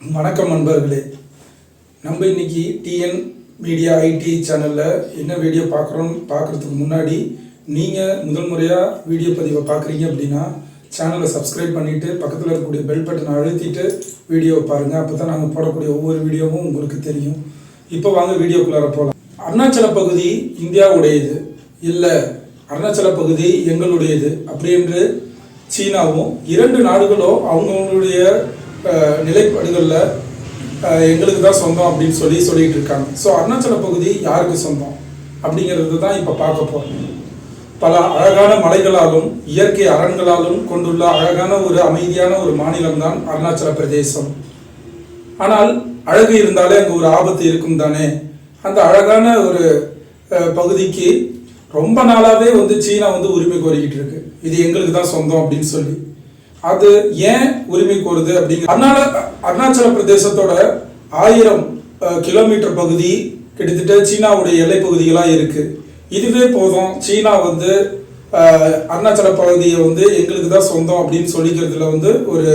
வணக்கம் நண்பர்களே. நம்ம இன்னைக்கு டிஎன் மீடியா ஐடி சேனலில் என்ன வீடியோ பார்க்குறோம் பார்க்குறதுக்கு முன்னாடி நீங்கள் முதல் முறையாக வீடியோ பதிவை பார்க்குறீங்க அப்படின்னா சேனலை சப்ஸ்கிரைப் பண்ணிவிட்டு பக்கத்தில் இருக்கக்கூடிய பெல் பட்டனை அழுத்திட்டு வீடியோவை பாருங்கள் அப்போ தான் நாங்கள் போடக்கூடிய ஒவ்வொரு வீடியோவும் உங்களுக்கு தெரியும். இப்போ வாங்க வீடியோக்குள்ளார போகலாம் அருணாச்சல பகுதி இந்தியாவுடையது. இல்லை அருணாச்சல பகுதி எங்களுடையது. அப்படி என்று சீனாவும் இரண்டு நாடுகளும் அவங்கவுங்களுடைய நிலைப்பாடுகளில் எங்களுக்கு தான் சொந்தம் அப்படின்னு சொல்லி சொல்லிட்டு இருக்காங்க. ஸோ அருணாச்சல பகுதி யாருக்கு சொந்தம்? அப்படிங்கிறது தான் இப்போ பார்க்க போகிறோம் பல அழகான மலைகளாலும் இயற்கை அரண்களாலும் கொண்டுள்ள அழகான ஒரு அமைதியான ஒரு மாநிலம் தான் அருணாச்சல பிரதேசம். ஆனால் அழகு இருந்தாலே அங்கே ஒரு ஆபத்து இருக்கும் தானே? அந்த அழகான ஒரு பகுதிக்கு ரொம்ப நாளாகவே வந்து சீனா வந்து உரிமை கோரிக்கிட்டு இருக்கு. இது எங்களுக்கு தான் சொந்தம் அப்படின்னு சொல்லி. அது ஏன் உரிமை கோருது அப்படிங்கிற அருணால அருணாச்சல பிரதேசத்தோட ஆயிரம் கிலோமீட்டர் பகுதி கிட்டத்தட்ட சீனாவுடைய எல்லை பகுதிகளாக இருக்கு. இதுவே போதும். சீனா வந்து அருணாச்சல பகுதியை வந்து எங்களுக்கு தான் சொந்தம் அப்படின்னு சொல்லிக்கிறதுல வந்து ஒரு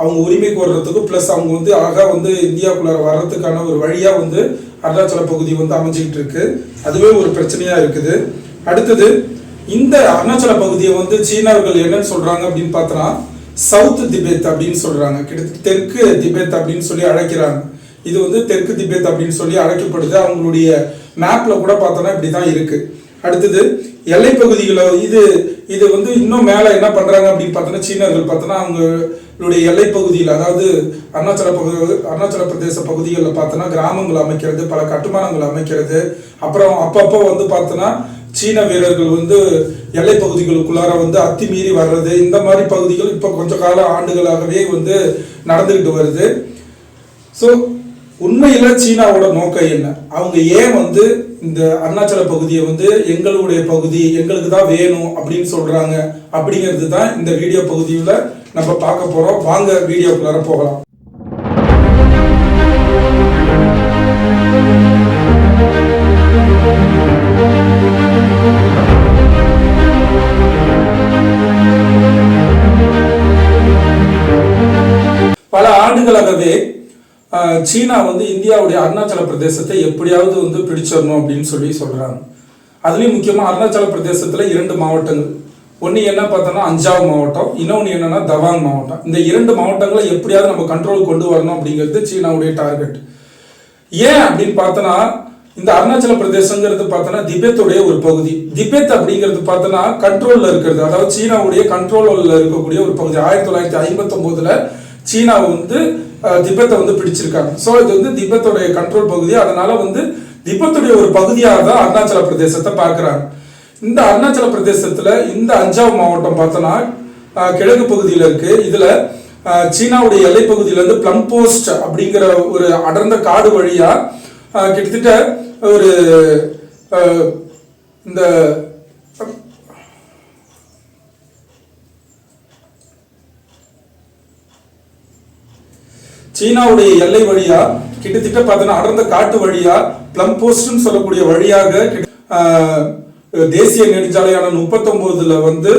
அவங்க உரிமை கோர்றதுக்கு ப்ளஸ் அவங்க வந்து அழகாக வந்து இந்தியாவுக்குள்ளார வர்றதுக்கான ஒரு வழியாக வந்து அருணாச்சல பகுதி வந்து அமைஞ்சிக்கிட்டு இருக்கு. அதுவே ஒரு பிரச்சனையாக இருக்குது. அடுத்தது இந்த அருணாச்சல பகுதியை வந்து சீனர்கள் என்னன்னு சொல்றாங்க அப்படின்னு பார்த்தோன்னா சவுத் திபெத் அப்படின்னு சொல்றாங்க. கிட்டத்தட்ட தெற்கு திபெத் அப்படின்னு சொல்லி அழைக்கிறாங்க. இது வந்து தெற்கு திபெத் அப்படின்னு சொல்லி அழைக்கப்படுது. அவங்களுடைய மேப்ல கூட பார்த்தோன்னா இப்படி தான் இருக்கு. அடுத்தது எல்லை பகுதிகளோ இது இது வந்து இன்னும் மேலே என்ன பண்றாங்க அப்படின்னு பார்த்தோன்னா சீனர்கள் பார்த்தோன்னா அவங்களுடைய எல்லை பகுதியில் அதாவது அருணாச்சல பகுதி அருணாச்சல பிரதேச பகுதிகளில் பார்த்தோன்னா கிராமங்கள் அமைக்கிறது பல கட்டுமானங்கள் அமைக்கிறது. அப்புறம் அப்பப்போ வந்து பார்த்தோன்னா சீன வீரர்கள் வந்து எல்லை பகுதிகளுக்குள்ளார வந்து அத்துமீறி வர்றது இந்த மாதிரி பகுதிகள் இப்போ கொஞ்ச கால ஆண்டுகளாகவே வந்து நடந்துக்கிட்டு வருது. ஸோ உண்மையில் சீனாவோட நோக்கம் என்ன? அவங்க ஏன் வந்து இந்த அருணாச்சல பகுதியை வந்து எங்களுடைய பகுதி எங்களுக்கு தான் வேணும் அப்படின்னு சொல்கிறாங்க அப்படிங்கிறது தான் இந்த வீடியோ பகுதியில் நம்ம பார்க்க போகிறோம் வாங்க வீடியோக்குள்ளார போகலாம். பல ஆண்டுகளாகவே சீனா வந்து இந்தியாவுடைய அருணாச்சல பிரதேசத்தை எப்படியாவது வந்து பிடிச்சிடணும் அப்படின்னு சொல்லி சொல்றாங்க. அதுலயும் முக்கியமா அருணாச்சல பிரதேசத்துல இரண்டு மாவட்டங்கள். ஒன்று என்ன பார்த்தோம்னா அஞ்சாவ் மாவட்டம் இன்னொன்று என்னன்னா தவாங் மாவட்டம். இந்த இரண்டு மாவட்டங்களை எப்படியாவது நம்ம கண்ட்ரோல் கொண்டு வரணும் அப்படிங்கிறது சீனாவுடைய டார்கெட் ஏன் அப்படின்னு பார்த்தோன்னா இந்த அருணாச்சல பிரதேசங்கிறது பார்த்தோன்னா திபெத்துடைய ஒரு பகுதி. திபெத் அப்படிங்கிறது பார்த்தோன்னா கண்ட்ரோல்ல இருக்கிறது. அதாவது சீனாவுடைய கண்ட்ரோல்ல இருக்கக்கூடிய ஒரு பகுதி. ஆயிரத்தி தொள்ளாயிரத்தி ஐம்பத்தொம்போதுல சீனா வந்து திபெத்தை வந்து பிடிச்சிருக்காங்க. ஸோ இது வந்து திபெத்துடைய கண்ட்ரோல் பகுதி. அதனால வந்து திபெத்துடைய ஒரு பகுதியாக தான் அருணாச்சல பிரதேசத்தை பார்க்குறாங்க. இந்த அருணாச்சல பிரதேசத்தில் இந்த அஞ்சாவ் மாவட்டம் பார்த்தோன்னா கிழக்கு பகுதியில் இருக்கு. இதில் சீனாவுடைய எல்லைப்பகுதியிலேருந்து ப்ளம் பிளம் போஸ்ட் அப்படிங்கிற ஒரு அடர்ந்த காடு வழியாக கிட்டத்தட்ட ஒரு இந்த சீனாவுடைய எல்லை வழியா கிட்டத்தட்ட பார்த்தோன்னா அடர்ந்த காட்டு வழியா பிளம் போஸ்ட்னு சொல்லக்கூடிய வழியாக தேசிய நெடுஞ்சாலையான முப்பத்தொன்பதுல வந்து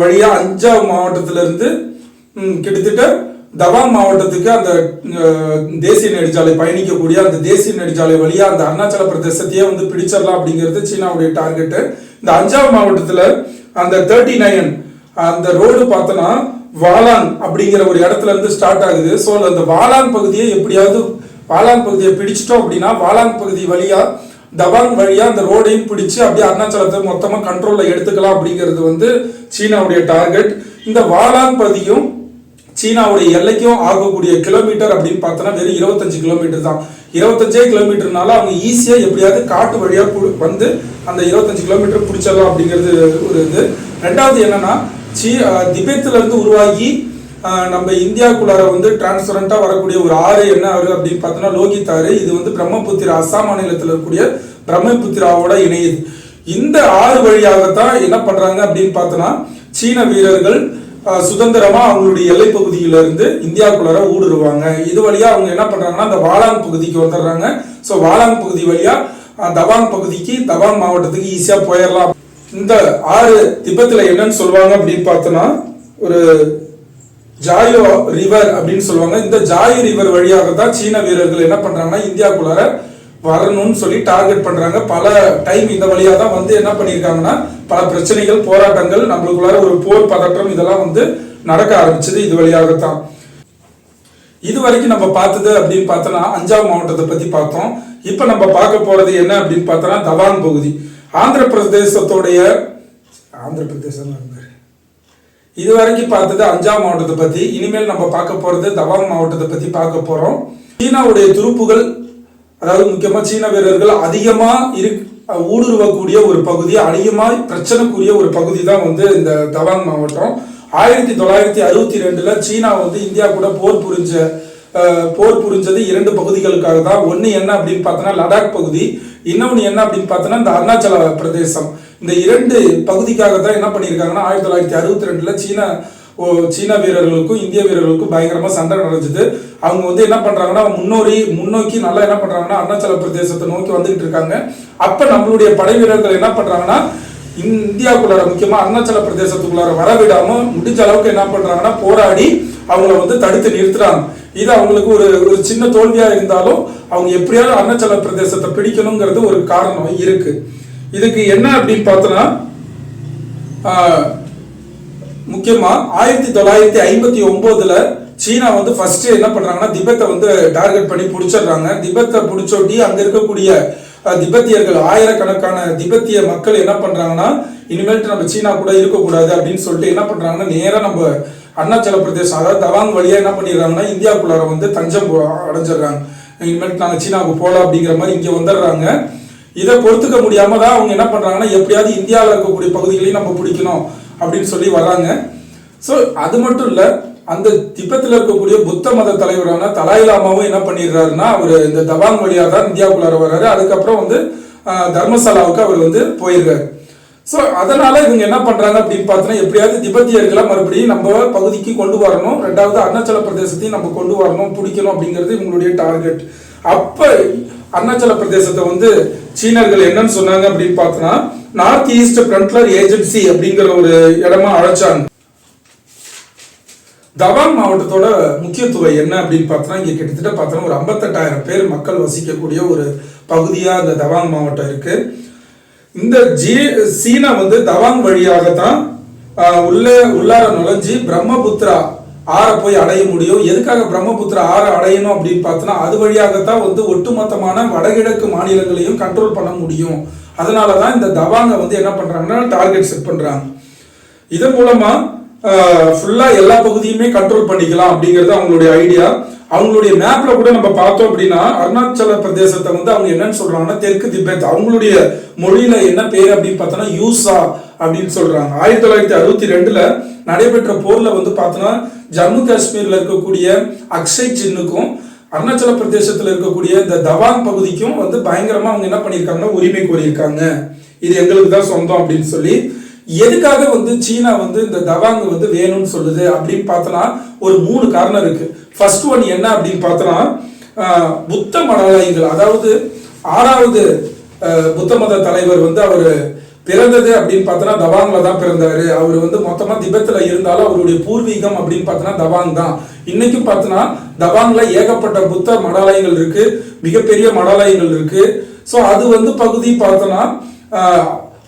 வழியா அஞ்சாவது மாவட்டத்துல இருந்து கிட்டத்தட்ட தவாங் மாவட்டத்துக்கு அந்த தேசிய நெடுஞ்சாலை பயணிக்கக்கூடிய அந்த தேசிய நெடுஞ்சாலை வழியா அந்த அருணாச்சல பிரதேசத்தையே வந்து பிடிச்சிடலாம் அப்படிங்கிறது சீனாவுடைய டார்கெட்டு இந்த அஞ்சாவது மாவட்டத்தில் அந்த தேர்ட்டி நைன் அந்த ரோடு பார்த்தோன்னா வாளான் அப்படிங்கிற ஒரு இடத்துல இருந்து ஸ்டார்ட் ஆகுது. ஸோ அந்த வாலான் பகுதியை எப்படியாவது வாலான் பகுதியை பிடிச்சிட்டோம் அப்படின்னா வாலான் பகுதி வழியாக தவாங் வழியாக அந்த ரோடையும் பிடிச்சு அப்படியே அருணாச்சலத்தை மொத்தமாக கண்ட்ரோலில் எடுத்துக்கலாம் அப்படிங்கிறது வந்து சீனாவுடைய டார்கெட் இந்த வாலான் பகுதியும் சீனாவுடைய எல்லைக்கும் ஆகக்கூடிய கிலோமீட்டர் அப்படின்னு பார்த்தோன்னா வெறும் இருபத்தஞ்சு கிலோமீட்டர் தான். இருபத்தஞ்சே கிலோமீட்டர்னால அவங்க ஈஸியாக எப்படியாவது காட்டு வழியாக வந்து அந்த இருபத்தஞ்சு கிலோமீட்டர் பிடிச்சிடலாம் அப்படிங்கிறது ஒரு இது. ரெண்டாவது என்னன்னா சீ அஹ் இருந்து உருவாகி நம்ம இந்தியாவுக்குள்ளார வந்து டிரான்ஸ்பரண்டாக வரக்கூடிய ஒரு ஆறு என்ன ஆறு அப்படின்னு பார்த்தோன்னா லோகித் ஆறு. இது வந்து பிரம்மபுத்திரா அஸ்ஸாம் மாநிலத்தில் இருக்கக்கூடிய பிரம்மபுத்திராவோட இணையுது. இந்த ஆறு வழியாகத்தான் என்ன பண்ணுறாங்க அப்படின்னு பார்த்தோன்னா சீன வீரர்கள் சுதந்திரமாக சுதந்திரமா அவங்களுடைய எல்லை பகுதியிலிருந்து இந்தியாவுக்குள்ளார ஊடுருவாங்க. இது வழியா அவங்க என்ன பண்றாங்கன்னா அந்த வாலாங் பகுதிக்கு வந்துடுறாங்க. ஸோ வாலாங் பகுதி வழியா தவாங் பகுதிக்கு தவாங் மாவட்டத்துக்கு ஈஸியாக போயிடலாம் இந்த ஆறு திபெத்தில் என்னன்னு சொல்லுவாங்க அப்படின்னு பார்த்தோன்னா ஒரு ஜாயோ ரிவர் அப்படின்னு சொல்லுவாங்க. இந்த ஜாயோ ரிவர் வழியாக தான் சீன வீரர்கள் என்ன பண்றாங்கன்னா இந்தியாக்குள்ளார வரணும்னு சொல்லி டார்கெட் பண்றாங்க. பல டைம் இந்த வழியா தான் வந்து என்ன பண்ணியிருக்காங்கன்னா பல பிரச்சனைகள் போராட்டங்கள் நம்மளுக்குள்ளார ஒரு போர் பதற்றம் இதெல்லாம் வந்து நடக்க ஆரம்பிச்சது இது வழியாகத்தான். இது வரைக்கும் நம்ம பார்த்தது அப்படின்னு பார்த்தோன்னா அஞ்சாவது மாவட்டத்தை பத்தி பார்த்தோம். இப்போ நம்ம பார்க்க போறது என்ன அப்படின்னு பார்த்தோன்னா தவான் பகுதி. ஆந்திர பிரதேசத்தோடைய ஆந்திர பிரதேசம் இது வரைக்கும் பார்த்தது அஞ்சாம் மாவட்டத்தை பத்தி இனிமேல் நம்ம பார்க்க போறது தவாங் மாவட்டத்தை பத்தி பார்க்க போறோம். சீனாவுடைய துருப்புகள் அதாவது முக்கியமா சீன வீரர்கள் அதிகமா இரு ஊடுருவக்கூடிய ஒரு பகுதி அதிகமா பிரச்சனைக்குரிய ஒரு பகுதி தான் வந்து இந்த தவாங் மாவட்டம். ஆயிரத்தி தொள்ளாயிரத்தி அறுபத்தி ரெண்டுல சீனா வந்து இந்தியா கூட போர் புரிஞ்ச போர் புரிஞ்சது இரண்டு பகுதிகளுக்காக தான். ஒன்று என்ன அப்படின்னு பார்த்தோன்னா லடாக் பகுதி இன்னொன்று என்ன அப்படின்னு பார்த்தோன்னா இந்த அருணாச்சல பிரதேசம். இந்த இரண்டு பகுதிக்காக தான் என்ன பண்ணியிருக்காங்கன்னா ஆயிரத்தி தொள்ளாயிரத்தி அறுபத்தி ரெண்டில் சீனா ஓ சீன வீரர்களுக்கும் இந்திய வீரர்களுக்கும் பயங்கரமாக சண்டை நடந்துச்சு. அவங்க வந்து என்ன பண்ணுறாங்கன்னா முன்னோரி முன்னோக்கி நல்லா என்ன பண்ணுறாங்கன்னா அருணாச்சல பிரதேசத்தை நோக்கி வந்துகிட்டு இருக்காங்க. அப்போ நம்மளுடைய படை வீரர்கள் என்ன பண்ணுறாங்கன்னா இந்தியாவுக்குள்ளார முக்கியமாக அருணாச்சல பிரதேசத்துக்குள்ளார வரவிடாம முடிஞ்ச அளவுக்கு என்ன பண்ணுறாங்கன்னா போராடி அவங்கள வந்து தடுத்து நிறுத்துறாங்க. இது அவங்களுக்கு ஒரு ஒரு சின்ன தோல்வியா இருந்தாலும் அவங்க எப்படியாவது அருணாச்சல பிரதேசத்தை பிடிக்கணுங்கிறது ஒரு காரணம் இருக்கு. இதுக்கு என்ன அப்படின்னு பார்த்தோன்னா முக்கியமா ஆயிரத்தி தொள்ளாயிரத்தி ஐம்பத்தி ஒன்பதுல சீனா வந்து ஃபர்ஸ்ட் என்ன பண்றாங்கன்னா திபெத்தை வந்து டார்கெட் பண்ணி பிடிச்சிடுறாங்க. திபெத்தை பிடிச்சோட்டி அங்க இருக்கக்கூடிய திபெத்தியர்கள் ஆயிரக்கணக்கான திபெத்திய மக்கள் என்ன பண்றாங்கன்னா இனிமேல்ட்டு நம்ம சீனா கூட இருக்கக்கூடாது அப்படின்னு சொல்லிட்டு என்ன பண்றாங்கன்னா நேராக நம்ம அருணாச்சல பிரதேசம் அதாவது தவாங் வழியா என்ன பண்ணிடுறாங்கன்னா இந்தியாவுக்குள்ளார வந்து தஞ்சம் அடைஞ்சிடுறாங்க. இனிமேல் நாங்கள் சீனாவுக்கு போகலாம் அப்படிங்கிற மாதிரி இங்கே வந்துடுறாங்க. இதை பொறுத்துக்க முடியாம தான் அவங்க என்ன பண்றாங்கன்னா எப்படியாவது இந்தியாவில் இருக்கக்கூடிய பகுதிகளையும் நம்ம பிடிக்கணும் அப்படின்னு சொல்லி வராங்க ஸோ அது மட்டும் இல்ல அந்த திபெத்தில் இருக்கக்கூடிய புத்த மத தலைவரான தலாயிலாமாவும் என்ன பண்ணிடுறாருன்னா அவர் இந்த தவாங் வழியாக தான் இந்தியாவுக்குள்ளார வர்றாரு. அதுக்கப்புறம் வந்து தர்மசாலாவுக்கு அவர் வந்து போயிடுறாரு. ஸோ அதனால இவங்க என்ன பண்றாங்க அப்படின்னு பார்த்தோன்னா எப்படியாவது திபெத்தியர்களை மறுபடியும் நம்ம பகுதிக்கு கொண்டு வரணும். ரெண்டாவது அருணாச்சல பிரதேசத்தையும் நம்ம கொண்டு வரணும் பிடிக்கணும் அப்படிங்கிறது இவங்களுடைய டார்கெட் அப்போ அருணாச்சல பிரதேசத்தை வந்து சீனர்கள் என்னன்னு சொன்னாங்க அப்படின்னு பார்த்தோன்னா நார்த் ஈஸ்ட் ஃப்ரண்ட்லர் ஏஜென்சி அப்படிங்கிற ஒரு இடமா அழைச்சாங்க. தவாங் மாவட்டத்தோட முக்கியத்துவம் என்ன அப்படின்னு பார்த்தோன்னா இங்கே கிட்டத்தட்ட பார்த்தோன்னா ஒரு ஐம்பத்தெட்டாயிரம் பேர் மக்கள் வசிக்கக்கூடிய ஒரு பகுதியாக அந்த தவாங் மாவட்டம் இருக்குது இந்த ஜி சீனா வந்து தவாங் வழியாகத்தான் ஆஹ், உள்ளே உள்ளார நுழைஞ்சு பிரம்மபுத்திரா ஆறை போய் அடைய முடியும். எதுக்காக பிரம்மபுத்திரா ஆறை அடையணும் அப்படின்னு பார்த்தோன்னா அது வழியாகத்தான் வந்து ஒட்டுமொத்தமான வடகிழக்கு மாநிலங்களையும் கண்ட்ரோல் பண்ண முடியும். அதனால தான் இந்த தவாங்கை வந்து என்ன பண்றாங்கன்னா டார்கெட் செட் பண்றாங்க. இதன் மூலமா ஃபுல்லா எல்லா பகுதியுமே கண்ட்ரோல் பண்ணிக்கலாம் அப்படிங்கிறது அவங்களுடைய ஐடியா அவங்களுடைய மேப்ல கூட நம்ம பார்த்தோம் அப்படின்னா அருணாச்சல பிரதேசத்தை வந்து அவங்க என்னன்னு சொல்றாங்கன்னா தெற்கு திபெத். அவங்களுடைய மொழியில என்ன பேர் அப்படின்னு பார்த்தோன்னா யூசா அப்படின்னு சொல்றாங்க. ஆயிரத்தி தொள்ளாயிரத்தி அறுபத்தி ரெண்டுல நடைபெற்ற போர்ல வந்து பார்த்தோன்னா ஜம்மு காஷ்மீர்ல இருக்கக்கூடிய அக்ஷய் சின்னுக்கும் அருணாச்சல பிரதேசத்துல இருக்கக்கூடிய இந்த தவாங் பகுதிக்கும் வந்து பயங்கரமா அவங்க என்ன பண்ணியிருக்காங்கன்னா உரிமை கோரியிருக்காங்க. இது எங்களுக்கு தான் சொந்தம் அப்படின்னு சொல்லி எதுக்காக வந்து சீனா வந்து இந்த தவாங் வந்து வேணும்னு சொல்லுது அப்படின்னு பார்த்தோன்னா ஒரு மூணு காரணம் இருக்கு. ஃபர்ஸ்ட் ஒன் என்ன அப்படின்னு பார்த்தோன்னா புத்த மடாலயங்கள். அதாவது ஆறாவது புத்த மத தலைவர் வந்து அவர் பிறந்தது அப்படின்னு பார்த்தோன்னா தவாங்ல தான் பிறந்தாரு. அவர் வந்து மொத்தமாக திபெத்தில் இருந்தாலும் அவருடைய பூர்வீகம் அப்படின்னு பார்த்தோன்னா தவாங் தான். இன்னைக்கும் பார்த்தோன்னா தவாங்ல ஏகப்பட்ட புத்த மடாலயங்கள் இருக்கு. மிகப்பெரிய மடாலயங்கள் இருக்கு. ஸோ அது வந்து பகுதி பார்த்தோன்னா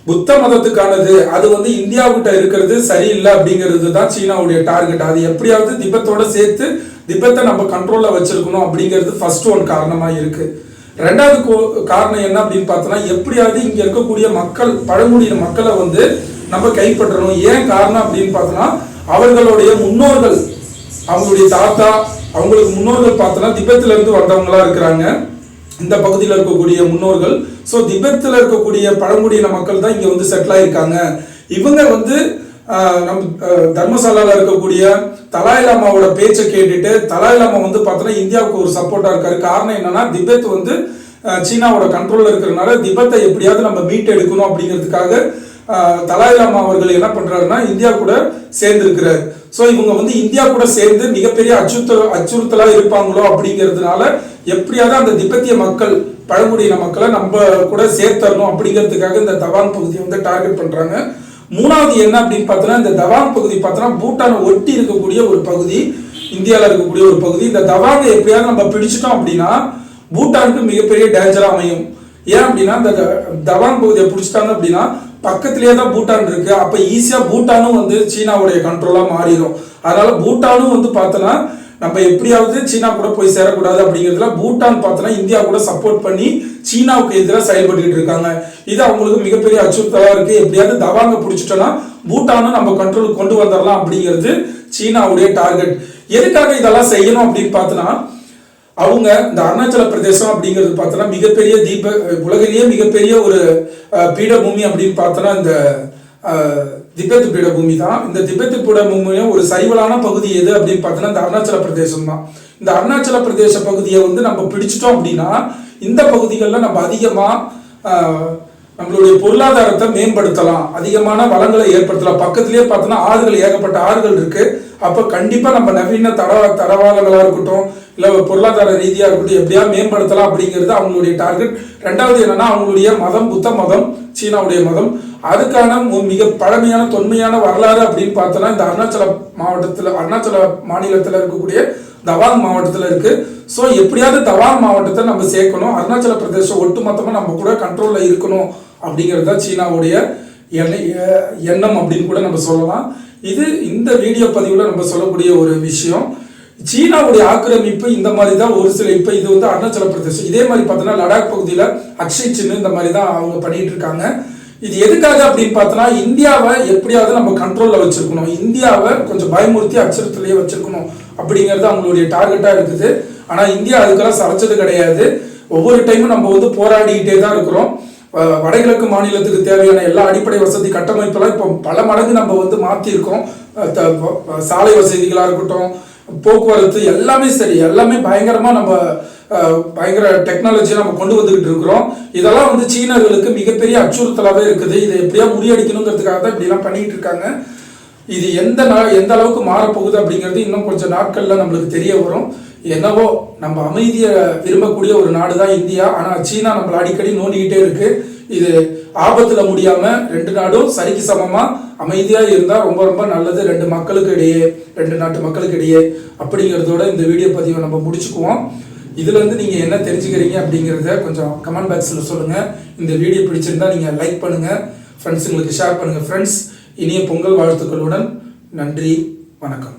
புத்த மதத்துக்கானது அது வந்து இந்தியாவிட்ட இருக்கிறது சரியில்லை அப்படிங்கிறது தான் சீனாவுடைய டார்கெட். அது எப்படியாவது திபத்தோட சேர்த்து திபத்தை நம்ம கண்ட்ரோலில் வச்சிருக்கணும் அப்படிங்கிறது ஃபர்ஸ்ட் ஒன் காரணமாக இருக்குது ரெண்டாவது கோ- காரணம் என்ன அப்படின்னு பார்த்தோன்னா எப்படியாவது இங்கே இருக்கக்கூடிய மக்கள் பழங்குடியின மக்களை வந்து நம்ம கைப்பற்றணும். ஏன் காரணம் அப்படின்னு பார்த்தோன்னா அவர்களுடைய முன்னோர்கள் அவங்களுடைய தாத்தா அவங்களுக்கு முன்னோர்கள் பார்த்தோன்னா திபெத்ல வந்தவங்களா இருக்கிறாங்க. இந்த பகுதியில் இருக்கக்கூடிய முன்னோர்கள். ஸோ திபெத்தில் இருக்கக்கூடிய பழங்குடியின மக்கள் தான் இங்கே வந்து செட்டில் ஆயிருக்காங்க. இவங்க வந்து நம் தர்மசாலாவில் இருக்கக்கூடிய தலாயிலாமாவோட பேச்சை கேட்டுட்டு தலாயிலாமா வந்து பார்த்தோன்னா இந்தியாவுக்கு ஒரு சப்போர்ட்டாக இருக்காரு. காரணம் என்னன்னா திபெத் வந்து சீனாவோட கண்ட்ரோலில் இருக்கிறனால திபெத்தை எப்படியாவது நம்ம மீட் எடுக்கணும் அப்படிங்கிறதுக்காக தலாயிலாமா அவர்கள் என்ன பண்ணுறாருன்னா இந்தியா கூட சேர்ந்துருக்கிறார். ஸோ இவங்க வந்து இந்தியா கூட சேர்ந்து மிகப்பெரிய அச்சுறுத்தல் அச்சுறுத்தலாக இருப்பாங்களோ அப்படிங்கிறதுனால எப்படியாவது அந்த திபெத்திய மக்கள் பழங்குடியின மக்களை நம்ம கூட சேர்த்தரணும் அப்படிங்கிறதுக்காக இந்த தவாங் பகுதியை வந்து டார்கெட் பண்ணுறாங்க மூணாவது என்ன அப்படின்னு பார்த்தோன்னா இந்த தவாங் பகுதி பார்த்தோன்னா பூட்டானை ஒட்டி இருக்கக்கூடிய ஒரு பகுதி இந்தியாவில் இருக்கக்கூடிய ஒரு பகுதி. இந்த தவாங்கை எப்படியாவது நம்ம பிடிச்சிட்டோம் அப்படின்னா பூட்டானுக்கு மிகப்பெரிய டேஞ்சராக அமையும். ஏன் அப்படின்னா இந்த த- தவாங் பகுதியை பிடிச்சிட்டாங்க அப்படின்னா பக்கத்திலே தான் பூட்டான் இருக்கு. அப்ப ஈஸியா பூட்டானும் வந்து சீனாவுடைய கண்ட்ரோலா மாறிடும். அதனால பூட்டானும் வந்து பார்த்தோன்னா நம்ம எப்படியாவது சீனா கூட போய் சேரக்கூடாது அப்படிங்கிறதுல பூட்டான் பார்த்தோன்னா இந்தியா கூட சப்போர்ட் பண்ணி சீனாவுக்கு எதிராக செயல்பட்டுக்கிட்டு இருக்காங்க. இது அவங்களுக்கு மிகப்பெரிய அச்சுறுத்தலா இருக்கு. எப்படியாவது தவாங்க பிடிச்சிட்டோன்னா பூட்டானும் நம்ம கண்ட்ரோலுக்கு கொண்டு வந்துடலாம் அப்படிங்கிறது சீனாவுடைய டார்கெட் எதுக்காக இதெல்லாம் செய்யணும் அப்படின்னு பார்த்தோன்னா அவங்க இந்த அருணாச்சல பிரதேசம் அப்படிங்கிறது பார்த்தோன்னா மிகப்பெரிய தீப உலகிலேயே மிகப்பெரிய ஒரு பீடபூமி அப்படின்னு பார்த்தோன்னா இந்த திபெத்து திபெத் பீடபூமி தான். இந்த திபெத் பீடபூமியும் ஒரு சரிவலான பகுதி எது அப்படின்னு பார்த்தோன்னா இந்த அருணாச்சல பிரதேசம் தான். இந்த அருணாச்சல பிரதேச பகுதியை வந்து நம்ம பிடிச்சிட்டோம் அப்படின்னா இந்த பகுதிகளில் நம்ம அதிகமாக நம்மளுடைய பொருளாதாரத்தை மேம்படுத்தலாம். அதிகமான வளங்களை ஏற்படுத்தலாம். பக்கத்திலேயே பார்த்தோன்னா ஆறுகள் ஏகப்பட்ட ஆறுகள் இருக்கு. அப்போ கண்டிப்பாக நம்ம நவீன தர தடவாளங்களா இருக்கட்டும் இல்லை பொருளாதார ரீதியாக இருக்கட்டும் எப்படியா மேம்படுத்தலாம் அப்படிங்கிறது அவங்களுடைய டார்கெட் ரெண்டாவது என்னன்னா அவங்களுடைய மதம் புத்த மதம் சீனாவுடைய மதம். அதுக்கான மிக பழமையான தொன்மையான வரலாறு அப்படின்னு பார்த்தோன்னா இந்த அருணாச்சல மாவட்டத்தில் அருணாச்சல மாநிலத்தில் இருக்கக்கூடிய தவாங் மாவட்டத்தில் இருக்கு. ஸோ எப்படியாவது தவாங் மாவட்டத்தை நம்ம சேர்க்கணும். அருணாச்சல பிரதேசம் ஒட்டுமொத்தமாக நம்ம கூட கண்ட்ரோலில் இருக்கணும் அப்படிங்கிறது தான் சீனாவுடைய எண்ணம் அப்படின்னு கூட நம்ம சொல்லலாம். இது இந்த வீடியோ பதிவில் நம்ம சொல்லக்கூடிய ஒரு விஷயம். சீனாவுடைய ஆக்கிரமிப்பு இந்த மாதிரி தான் ஒரு சில இப்போ இது வந்து அருணாச்சல பிரதேசம். இதே மாதிரி பார்த்தோன்னா லடாக் பகுதியில் அக்ஷய் சின்னு இந்த மாதிரி தான் அவங்க பண்ணிட்டு இருக்காங்க. இது எதுக்காக அப்படின்னு பார்த்தோன்னா இந்தியாவை எப்படியாவது நம்ம கண்ட்ரோலில் வச்சிருக்கணும். இந்தியாவை கொஞ்சம் பயமுறுத்தி அச்சுறுத்தலையே வச்சிருக்கணும் அப்படிங்கிறது அவங்களுடைய டார்கெட்டாக இருக்குது. ஆனால் இந்தியா அதுக்கெல்லாம் சரைச்சது கிடையாது. ஒவ்வொரு டைமும் நம்ம வந்து போராடிக்கிட்டே தான் இருக்கிறோம். வடகிழக்கு மாநிலத்துக்கு தேவையான எல்லா அடிப்படை வசதி கட்டமைப்பெல்லாம் இப்போ பல மடங்கு நம்ம வந்து மாற்றிருக்கோம் சாலை வசதிகளாக இருக்கட்டும் போக்குவரத்து எல்லாமே சரி எல்லாமே பயங்கரமாக நம்ம பயங்கர டெக்னாலஜியை நம்ம கொண்டு வந்துகிட்டு இருக்கிறோம். இதெல்லாம் வந்து சீனர்களுக்கு மிகப்பெரிய அச்சுறுத்தலாகவே இருக்குது. இதை எப்படியா முறியடிக்கணுங்கிறதுக்காக தான் இப்படிலாம் பண்ணிட்டு இருக்காங்க. இது எந்த நா- எந்த அளவுக்கு மாறப்போகுது அப்படிங்கிறது இன்னும் கொஞ்சம் நாட்கள்ல நம்மளுக்கு தெரிய வரும். என்னவோ நம்ம அமைதியை விரும்பக்கூடிய ஒரு நாடு தான் இந்தியா. ஆனால் சீனா நம்மளை அடிக்கடி நோண்டிக்கிட்டே இருக்குது இது ஆபத்துல முடியாம ரெண்டு நாடும் சரிக்கு சமமா அமைதியா இருந்தா ரொம்ப ரொம்ப நல்லது. ரெண்டு மக்களுக்கு இடையே ரெண்டு நாட்டு மக்களுக்கு இடையே அப்படிங்கிறதோட இந்த வீடியோ பதிவை நம்ம முடிச்சுக்குவோம். இதுல இருந்து நீங்க என்ன தெரிஞ்சுக்கிறீங்க அப்படிங்கிறத கொஞ்சம் கமெண்ட் பாக்ஸ்ல சொல்லுங்க. இந்த வீடியோ பிடிச்சிருந்தா நீங்க லைக் பண்ணுங்க. ஃப்ரெண்ட்ஸுங்களுக்கு ஷேர் பண்ணுங்க. ஃப்ரெண்ட்ஸ் இனிய பொங்கல் வாழ்த்துக்களுடன் நன்றி வணக்கம்.